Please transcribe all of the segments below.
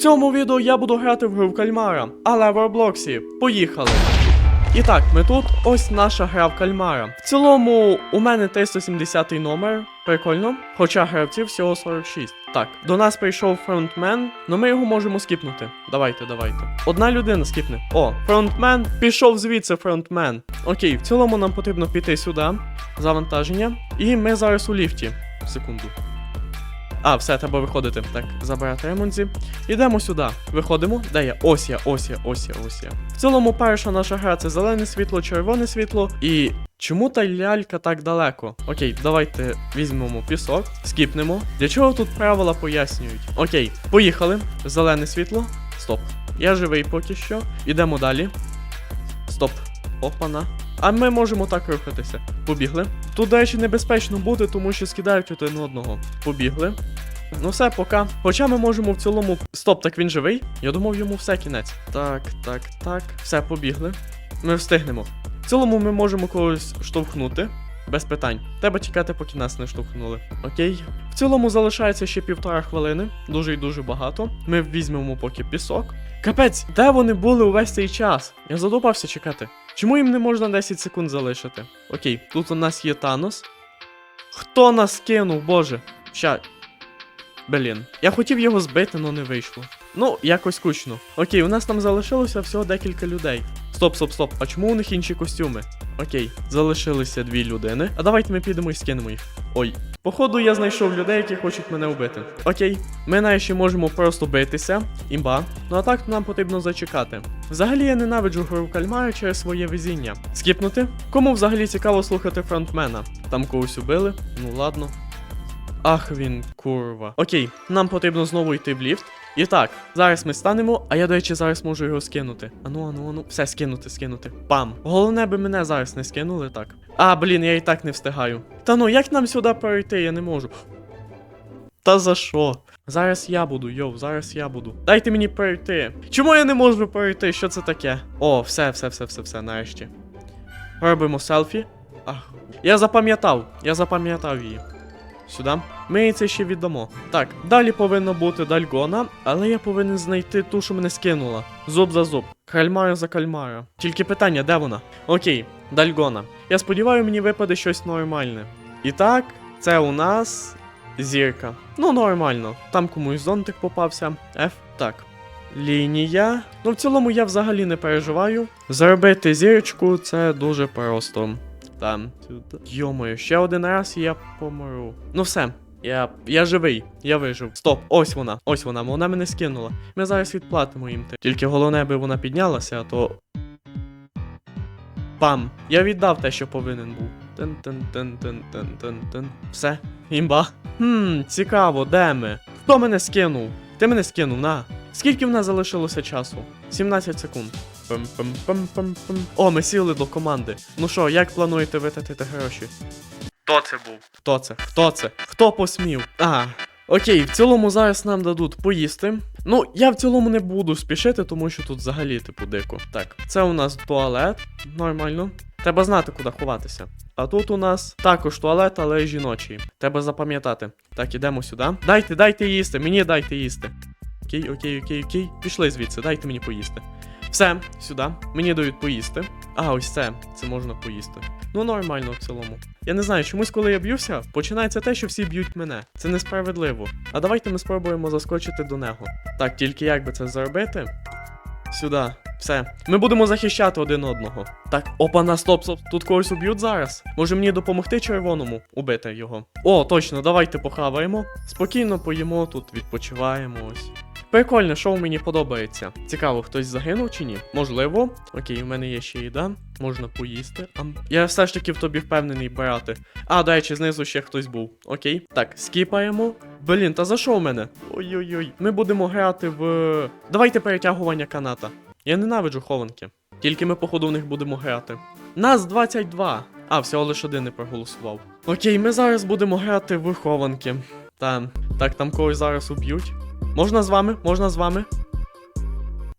цьому відео я буду грати в гру в кальмара, але в Роблоксі. Поїхали! І так, ми тут ось наша гра в кальмара. В цілому, у мене 370 номер. Прикольно. Хоча гравців всього 46. Так, до нас прийшов фронтмен, але ми його можемо скіпнути. Давайте, давайте. Одна людина скіпне. О, фронтмен. Пішов звідси фронтмен. Окей, в цілому нам потрібно піти сюди. Завантаження. І ми зараз у ліфті. Секунду. А, все, треба виходити. Так, забирати ремонзі. Ідемо сюди. Виходимо. Де я? Ось я, ось я, ось я, ось я. В цілому, перша наша гра це зелене світло, червоне світло. І чому та лялька так далеко? Окей, давайте візьмемо пісок, скіпнемо. Для чого тут правила пояснюють? Окей, поїхали. Зелене світло. Стоп. Я живий поки що. Ідемо далі. Стоп. Опана. А ми можемо так рухатися. Побігли. Тут, до речі, небезпечно бути, тому що скидають один одного. Побігли. Ну все, пока. Хоча ми можемо в цілому. Стоп, так він живий? Я думав, йому все кінець. Так, так, так. Все, побігли. Ми встигнемо. В цілому ми можемо когось штовхнути. Без питань. Треба чекати, поки нас не штовхнули. Окей. В цілому залишається ще півтора хвилини. Дуже і дуже багато. Ми візьмемо поки пісок. Капець, де вони були увесь цей час? Я задобався чекати. Чому їм не можна 10 секунд залишити? Окей, тут у нас є Танос. Хто нас кинув, боже? Ща. Блін. Я хотів його збити, але не вийшло. Ну, якось кучно. Окей, у нас там залишилося всього декілька людей. Стоп, стоп, стоп. А чому у них інші костюми? Окей, залишилися дві людини. А давайте ми підемо і скинемо їх. Ой. Походу, я знайшов людей, які хочуть мене вбити. Окей, ми нарешті можемо просто битися. Імба. Ну а так нам потрібно зачекати. Взагалі я ненавиджу гру кальмара через своє везіння. Скіпнути? Кому взагалі цікаво слухати фронтмена? Там когось убили? Ну ладно. Ах він, курва. Окей, нам потрібно знову йти в ліфт. І так, зараз ми станемо, а я, до речі, зараз можу його скинути. Ану, ану, ану. Все, скинути, скинути. Пам. Головне би мене зараз не скинули так. А, блін, я і так не встигаю. Та ну, як нам сюди пройти? Я не можу. Та за що? Зараз я буду, йоу, зараз я буду. Дайте мені пройти. Чому я не можу пройти? Що це таке? О, все, все, все, все, все, нарешті. Робимо селфі. Ах. Я запам'ятав, я запам'ятав її. Сюди. Ми це ще віддамо. Так, далі повинно бути Дальгона, але я повинен знайти ту, що мене скинула. Зуб за зуб. Кальмара за кальмара. Тільки питання, де вона? Окей, Дальгона. Я сподіваюся, мені випаде щось нормальне. І так, це у нас зірка. Ну, нормально. Там комусь зонтик попався. F. Так. Лінія. Ну, в цілому я взагалі не переживаю. Заробити зірочку це дуже просто. Там. Йомою, ще один раз я помру. Ну все. Я я живий, я вижив. Стоп, ось вона, ось вона, вона мене скинула. Ми зараз відплатимо їм те. Тільки головне, аби вона піднялася, а то. Пам! Я віддав те, що повинен був. Тин-тин-тин-тин-тин-тин-тин. Все, імба. Хм, цікаво, де ми? Хто мене скинув? Ти мене скинув, на. Скільки в нас залишилося часу? 17 секунд. Пам-пам-пам-пам-пам. О, ми сіли до команди. Ну що, як плануєте витратити гроші? Хто це був? Хто це? Хто це? Хто посмів? А. Окей, в цілому зараз нам дадуть поїсти. Ну, я в цілому не буду спішити, тому що тут взагалі типу дико. Так, це у нас туалет. Нормально. Треба знати, куди ховатися. А тут у нас також туалет, але жіночий. Треба запам'ятати. Так, ідемо сюди. Дайте, дайте їсти, мені дайте їсти. Окей, окей, окей, окей. Пішли звідси, дайте мені поїсти. Все, сюди. Мені дають поїсти. А, ось це. Це можна поїсти. Ну, нормально в цілому. Я не знаю, чомусь, коли я б'юся, починається те, що всі б'ють мене. Це несправедливо. А давайте ми спробуємо заскочити до нього. Так, тільки як би це зробити? Сюди. Все. Ми будемо захищати один одного. Так, опа, на стоп, стоп. Тут когось уб'ють зараз. Може мені допомогти червоному убити його. О, точно, давайте похаваємо. Спокійно поїмо тут, відпочиваємо ось. Прикольно, шоу мені подобається. Цікаво, хтось загинув чи ні? Можливо. Окей, у мене є ще їда. Можна поїсти. Ам. Я все ж таки в тобі впевнений брати. А, до речі, знизу ще хтось був. Окей. Так, скіпаємо. Блін, та за що в мене? Ой-ой-ой. Ми будемо грати в. Давайте перетягування каната. Я ненавиджу хованки. Тільки ми, походу, в них будемо грати. Нас 22. А, всього лише один не проголосував. Окей, ми зараз будемо грати в хованки. Там. Так, там когось зараз уб'ють. Можна з вами? Можна з вами?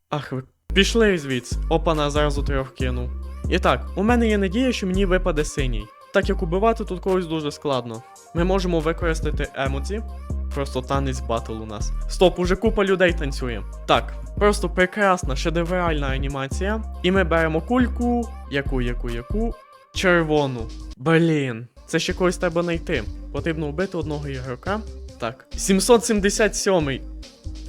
Ах, ви пішли звідси. Опана, зараз у трьох кинув. І так, у мене є надія, що мені випаде синій. Так як убивати тут когось дуже складно. Ми можемо використати емоці. Просто танець батл у нас. Стоп, уже купа людей танцює. Так, просто прекрасна шедевральна анімація. І ми беремо кульку, яку, яку, яку. Червону. Блін, це ще когось треба знайти. Потрібно вбити одного ігрока. Так. 777.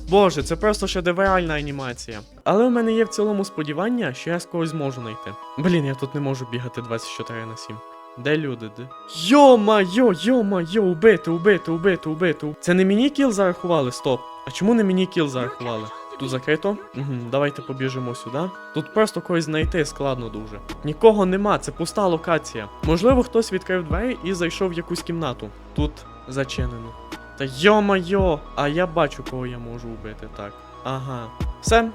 Боже, це просто шедевральна анімація. Але у мене є в цілому сподівання, що я з когось зможу знайти. Блін, я тут не можу бігати 24 на 7. Де люди? Де? Йо-майо, йо-майо, убити, убити, убити, убити. Це не мені кіл зарахували, стоп. А чому не мені кіл зарахували? Тут закрито. Угу, давайте побіжимо сюди. Тут просто когось знайти складно дуже. Нікого нема, це пуста локація. Можливо, хтось відкрив двері і зайшов в якусь кімнату. Тут зачинено. Та йо-майо, а я бачу, кого я можу вбити. Так. Ага. Все,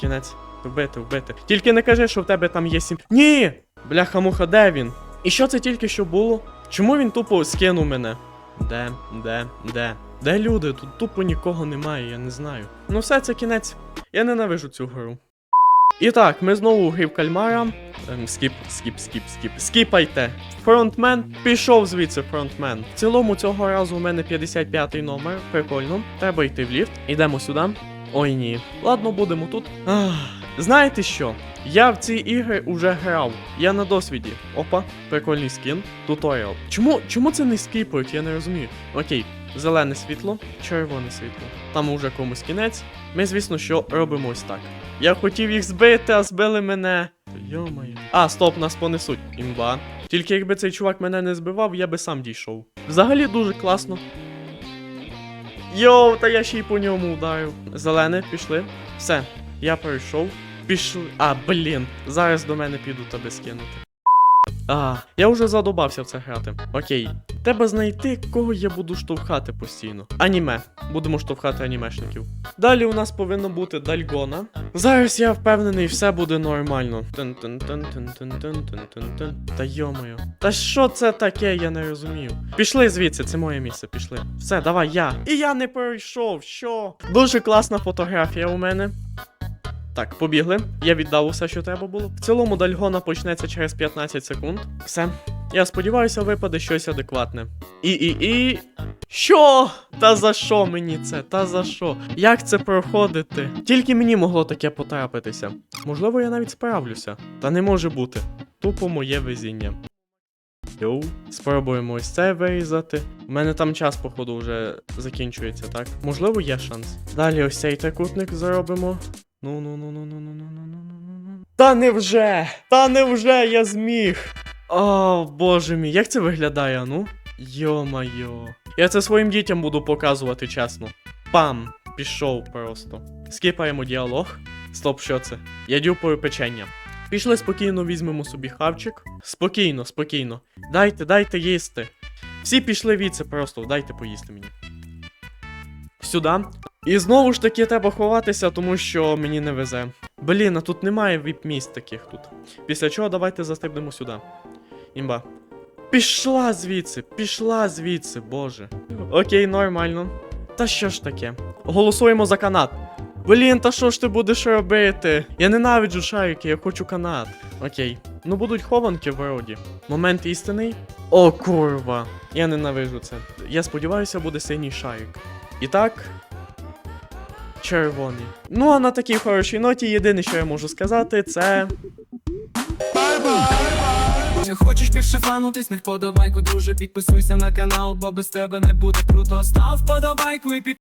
кінець. Вбити, вбити. Тільки не кажи, що в тебе там є сім. Ні! Бляха-муха, де він? І що це тільки що було? Чому він тупо скинув мене? Де, де, де? Де люди? Тут тупо нікого немає, я не знаю. Ну все, це кінець. Я ненавижу цю гру. І так, ми знову у грі в кальмара. Ем, скіп, скіп, скіп, скіп. Скіпайте. Фронтмен пішов звідси фронтмен. В цілому цього разу у мене 55-й номер. Прикольно. Треба йти в ліфт. Йдемо сюди. Ой ні. Ладно, будемо тут. Ах. Знаєте що? Я в ці ігри уже грав. Я на досвіді. Опа, прикольний скін. Туторіал. Чому, чому це не скіпають? Я не розумію. Окей, зелене світло, червоне світло. Там уже комусь кінець. Ми, звісно, що робимо ось так. Я хотів їх збити, а збили мене. Йомаю. А, стоп, нас понесуть. Імба. Тільки якби цей чувак мене не збивав, я би сам дійшов. Взагалі дуже класно. Йоу, та я ще й по ньому ударив. Зелене, пішли. Все, я пройшов. Пішли. А, блін. Зараз до мене підуть аби скинути. А, я вже задобався в це грати. Окей. Треба знайти, кого я буду штовхати постійно. Аніме. Будемо штовхати анімешників. Далі у нас повинно бути Дальгона. Зараз я впевнений, все буде нормально. Тин-тин-тин-тин-тин-тин-тин-тин. Та йомою. Та що це таке, я не розумію. Пішли звідси, це моє місце, пішли. Все, давай я. І я не пройшов, що? Дуже класна фотографія у мене. Так, побігли. Я віддав усе, що треба було. В цілому дальгона почнеться через 15 секунд. Все. Я сподіваюся, випаде щось адекватне. І і і. Що? Та за що мені це? Та за що? Як це проходити? Тільки мені могло таке потрапитися. Можливо, я навіть справлюся. Та не може бути. Тупо моє везіння. Йоу, спробуємо ось це вирізати. У мене там час, походу, вже закінчується, так? Можливо, є шанс. Далі ось цей трикутник заробимо. Ну ну ну ну ну ну ну ну ну ну ну. Та невже! Та невже я зміг! О, боже мій, як це виглядає, ну? Йо-майо. Я це своїм дітям буду показувати чесно. Пам! Пішов просто. Скіпаємо діалог. Стоп, що це? Я дюпаю печення. Пішли спокійно, візьмемо собі хавчик. Спокійно, спокійно. Дайте, дайте їсти. Всі пішли віце просто, дайте поїсти мені. Сюди. І знову ж таки треба ховатися, тому що мені не везе. Блін, а тут немає віп-місць таких тут. Після чого давайте застрибнемо сюди. Імба. Пішла звідси, пішла звідси, боже. Окей, нормально. Та що ж таке? Голосуємо за канат. Блін, та що ж ти будеш робити? Я ненавиджу шарики, я хочу канат. Окей. Ну будуть хованки вроді. Момент істинний. О, курва. Я ненавижу це. Я сподіваюся, буде синій шарик. І так. Червоний. Ну а на такій хорошій ноті єдине, що я можу сказати, це. Не хочеш більше фанутись, не вподобайку, друже, підписуйся на канал, бо без тебе не буде круто. Став вподобайку і під